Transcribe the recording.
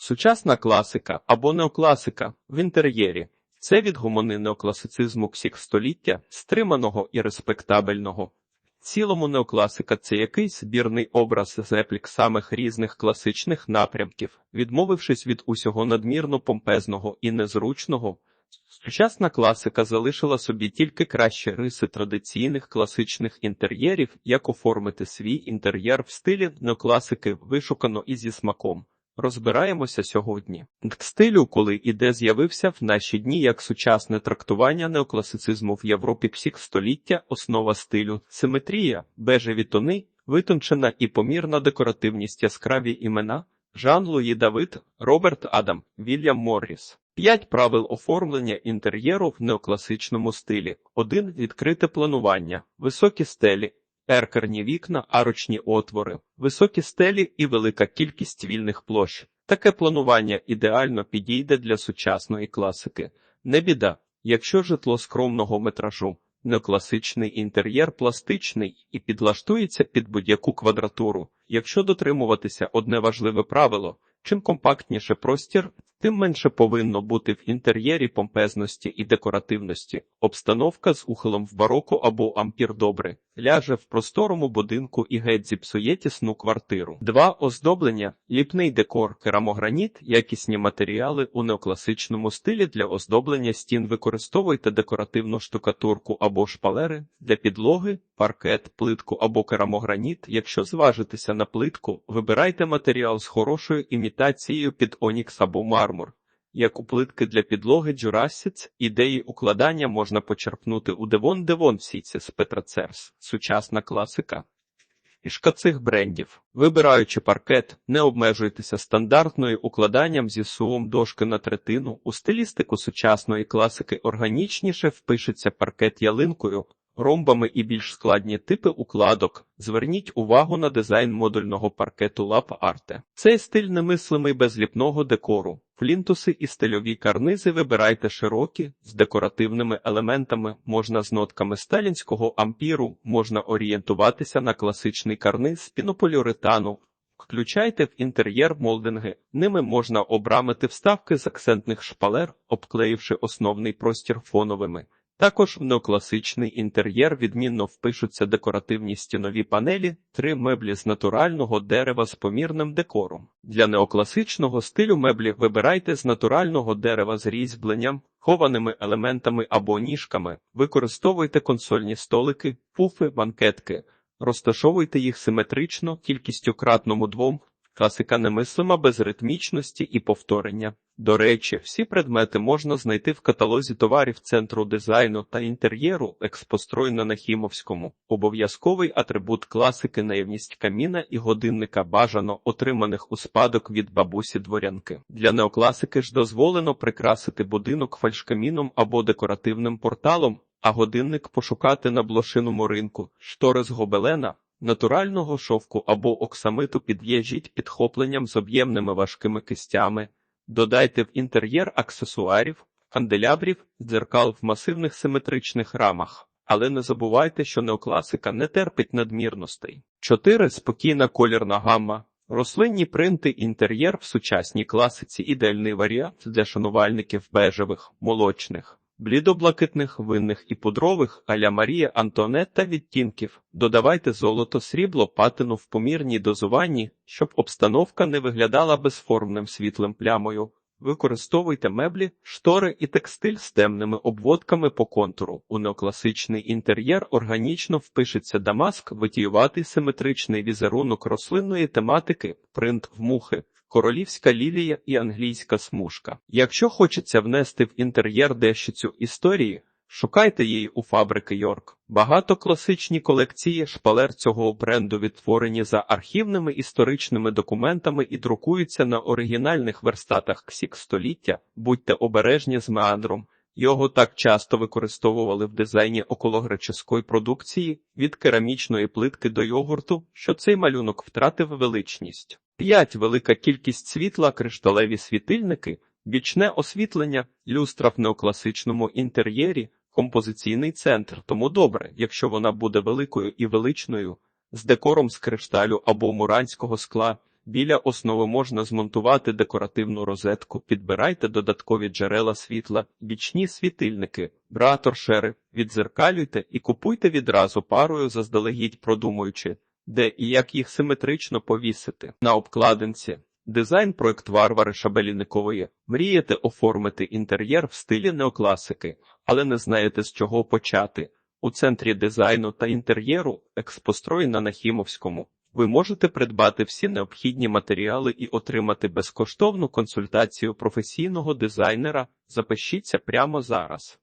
Сучасна класика або неокласика в інтер'єрі це від гумани неокласицизму ксік століття, стриманого і респектабельного. В цілому неокласика це якийсь збірний образ реплік самих різних класичних напрямків, відмовившись від усього надмірно помпезного і незручного. Сучасна класика залишила собі тільки кращі риси традиційних класичних інтер'єрів, як оформити свій інтер'єр в стилі неокласики вишукано і зі смаком. Розбираємося сьогодні. Стилю, коли і де з'явився в наші дні як сучасне трактування неокласицизму в Європі псіх століття, основа стилю, симетрія, бежеві тони, витончена і помірна декоративність яскраві імена, Жан-Луї Давид, Роберт Адам, Вільям Морріс. П'ять правил оформлення інтер'єру в неокласичному стилі. Один відкрите планування, високі стелі, Еркерні вікна, арочні отвори, високі стелі і велика кількість вільних площ. Таке планування ідеально підійде для сучасної класики. Не біда, якщо житло скромного метражу, неокласичний інтер'єр пластичний і підлаштується під будь-яку квадратуру. Якщо дотримуватися одне важливе правило, чим компактніше простір, тим менше повинно бути в інтер'єрі помпезності і декоративності. Обстановка з ухилом в бароко або ампір добре ляже в просторому будинку і геть зіпсує тісну квартиру. Два оздоблення, ліпний декор, керамограніт, якісні матеріали у неокласичному стилі для оздоблення стін використовуйте декоративну штукатурку або шпалери для підлоги, паркет, плитку або керамограніт. Якщо зважитеся на плитку, вибирайте матеріал з хорошою імітацією під онікс або мармур. Як у плитки для підлоги Джурасіц, ідеї укладання можна почерпнути у Девон Девон з Петра Церс, сучасна класика. Фішка цих брендів. Вибираючи паркет, не обмежуйтеся стандартною укладанням зі сувом дошки на третину. У стилістику сучасної класики органічніше впишеться паркет ялинкою, ромбами і більш складні типи укладок. Зверніть увагу на дизайн модульного паркету Лап Арте. Цей стиль немислимий без ліпного декору. Флінтуси і стильові карнизи вибирайте широкі, з декоративними елементами, можна з нотками сталінського ампіру, можна орієнтуватися на класичний карниз з пінополіуретану. Включайте в інтер'єр молдинги, ними можна обрамити вставки з акцентних шпалер, обклеївши основний простір фоновими. Також в неокласичний інтер'єр відмінно впишуться декоративні стінові панелі, три меблі з натурального дерева з помірним декором. Для неокласичного стилю меблі вибирайте з натурального дерева з різьбленням, хованими елементами або ніжками, використовуйте консольні столики, пуфи, банкетки, розташовуйте їх симетрично, кількістю кратному двом. Класика немислима без ритмічності і повторення. До речі, всі предмети можна знайти в каталозі товарів Центру дизайну та інтер'єру експострой на Нахімовському. Обов'язковий атрибут класики наявність каміна і годинника бажано отриманих у спадок від бабусі дворянки. Для неокласики ж дозволено прикрасити будинок фальшкаміном або декоративним порталом, а годинник пошукати на блошиному ринку, штори з гобелена. Натурального шовку або оксамиту під'їжджіть підхопленням з об'ємними важкими кистями, додайте в інтер'єр аксесуарів, канделябрів, дзеркал в масивних симетричних рамах. Але не забувайте, що неокласика не терпить надмірностей. 4. Спокійна колірна гамма. Рослинні принти інтер'єр в сучасній класиці ідеальний варіант для шанувальників бежевих, молочних, блідоблакитних, винних і пудрових аля Марія Антонетта відтінків. Додавайте золото, срібло, патину в помірній дозуванні, щоб обстановка не виглядала безформним світлим плямою. Використовуйте меблі, штори і текстиль з темними обводками по контуру. У неокласичний інтер'єр органічно впишеться дамаск, витіюватий симетричний візерунок рослинної тематики, принт в мухи, королівська лілія і англійська смужка. Якщо хочеться внести в інтер'єр дещицю історії, шукайте її у фабрики Йорк. Багато класичні колекції шпалер цього бренду відтворені за архівними історичними документами і друкуються на оригінальних верстатах ксік століття. Будьте обережні з меандром. Його так часто використовували в дизайні окологреческой продукції від керамічної плитки до йогурту, що цей малюнок втратив величність. 5. Велика кількість світла, кришталеві світильники, бічне освітлення, люстра в неокласичному інтер'єрі, композиційний центр. Тому добре, якщо вона буде великою і величною, з декором з кришталю або муранського скла. Біля основи можна змонтувати декоративну розетку, підбирайте додаткові джерела світла, бічні світильники, браторшери, відзеркалюйте і купуйте відразу парою заздалегідь продумуючи, де і як їх симетрично повісити. На обкладинці Дизайн проект Варвари Шабеліникової. Мрієте оформити інтер'єр в стилі неокласики, але не знаєте з чого почати. У центрі дизайну та інтер'єру експострой на Нахімовському. Ви можете придбати всі необхідні матеріали і отримати безкоштовну консультацію професійного дизайнера. Запишіться прямо зараз.